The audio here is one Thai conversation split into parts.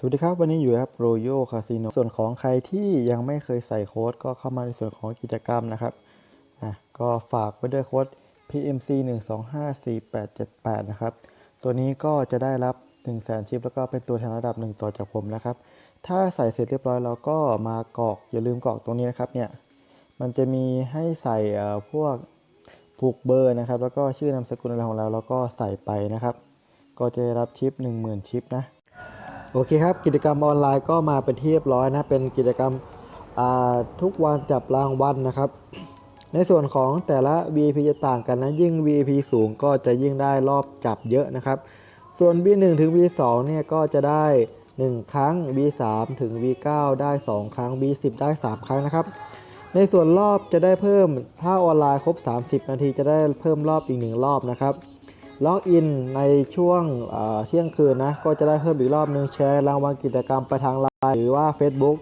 สวัสดีครับ วันนี้อยู่ครับ Royal Casino ส่วนของใครที่ยังไม่เคยใส่โค้ดก็เข้ามาในส่วนของกิจกรรมนะครับอะก็ฝากไว้ด้วยโค้ด PMC 1 2 5 4 8 7 8 นะครับ ตัวนี้ก็จะได้รับ 1 0 0 0 0แชิป แล้วก็เป็นตัวแทนระดับ 1 ต่อจากผมนะครับ ถ้าใส่เสร็จเรียบร้อยเราก็มากรอกอย่าลืมกรอกตรงนี้นะครับเนี่ยมันจะมีให้ใส่เอ่อพวกผูกเบอร์นะครับ แล้วก็ชื่อนามสกุลอะไรของเราแล้วก็ใส่ไปนะครับ ก็จะได้รับชิป 10,000 ชิปนะ โอเคครับ กิจกรรมออนไลน์ก็มาเป็นที่เรียบร้อยนะ เป็นกิจกรรมทุกวันจับรางวัลนะครับ ในส่วนของแต่ละ VIP จะต่างกันนะ ยิ่ง VIP สูงก็จะยิ่งได้รอบจับเยอะนะครับ ส่วน V1 ถึง V2 เนี่ยก็จะได้ 1 ครั้ง V3 ถึง V9 ได้ 2 ครั้ง V10 ได้ 3 ครั้งนะครับ ในส่วนรอบจะได้เพิ่มถ้าออนไลน์ครบ 30 นาทีจะได้เพิ่มรอบอีก 1 รอบนะครับ ล็อกอินในช่วงเที่ยงคืนนะ ก็จะได้เพิ่มอีกรอบหนึงแชร์รางวัลกิจกรรมไปทางไลน์หรือว่า Facebook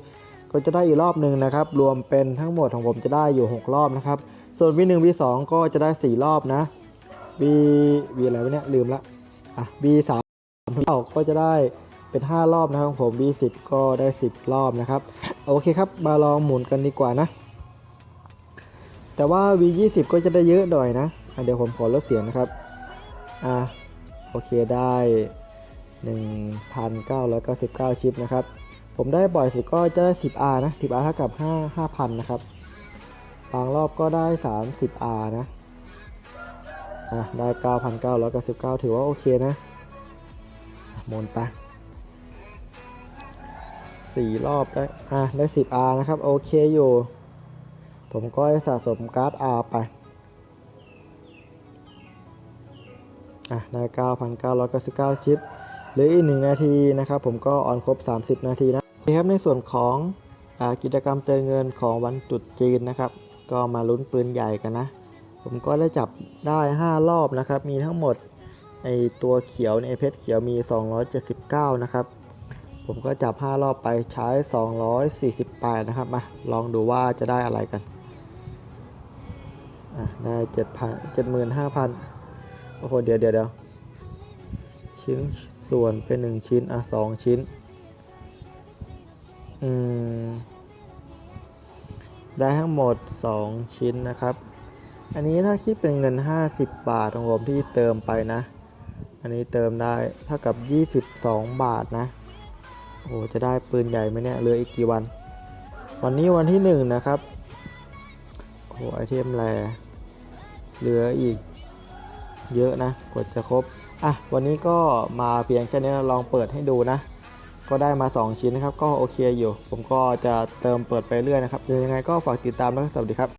ก็จะได้อีกรอบหนึ่งนะครับ รวมเป็นทั้งหมดของผมจะได้อยู่ 6 รอบนะครับ ส่วน V1 V2 ก็จะได้ 4 รอบนะ V V อะไรวะเนี่ยลืมละอะ V3 ก็จะได้เป็น 5 รอบนะครับของผม V10 ก็ได้ 10 รอบนะครับ โอเคครับ มาลองหมุนกันดีกว่านะ แต่ว่า V20 ก็จะได้เยอะหน่อยนะะเดี๋ยวผมขอลดเสียงนะครับ อะโอเคได้ 1,999 ชิปนะครับ ผมได้บ่อยสุดก็จะได้ 10R นะ 10R เท่ากับ 5 5,000 นะครับ บางรอบก็ได้ 30R นะ อะ ได้ 9,999 ถือว่าโอเคนะมนไปสี่รอบได้ อะ ได้ 10R นะครับ โอเคอยู่ ผมก็ให้สะสมการ์ด R ไป อะได้9,999 ชิปเหรืออีก 1 นาทีนะครับ ผมก็ออนครบ 30 นาทีนะครับในส่วนของอกิจกรรมเตือนเงินของวันตรุษจีนนะครับ ก็มาลุ้นปืนใหญ่กันนะ ผมก็ได้จับได้ 5 รอบนะครับ มีทั้งหมดไอตัวเขียวในเพชรเขียวมี 279 นะครับ ผมก็จับ 5 รอบไปใช้ 248 นะครับ มาลองดูว่าจะได้อะไรกัน อะได้7,000 75,000 อ้โห เดี๋ยวเดี๋ยวเดี๋ยวชิ้นส่วนเป็นหนึ่งชิ้น อะสองชิ้น อืม ได้ทั้งหมด 2 ชิ้นนะครับ อันนี้ถ้าคิดเป็นเงิน 50 บาทของผมที่เติมไปนะ อันนี้เติมได้เท่ากับ 22 บาทนะ โอ้โห จะได้ปืนใหญ่ไหมเนี่ย เหลืออีกกี่วัน วันนี้วันที่ 1 นะครับ โอ้โห ไอเทมแรเหลืออีก เยอะนะกว่าจะครบอะวันนี้ก็มาเพียงแค่นี้ลองเปิดให้ดูนะ ก็ได้มา 2 ชิ้นนะครับ ก็โอเคอยู่ ผมก็จะเติมเปิดไปเรื่อยนะครับยังไงก็ฝากติดตามแล้วก็สวัสดีครับ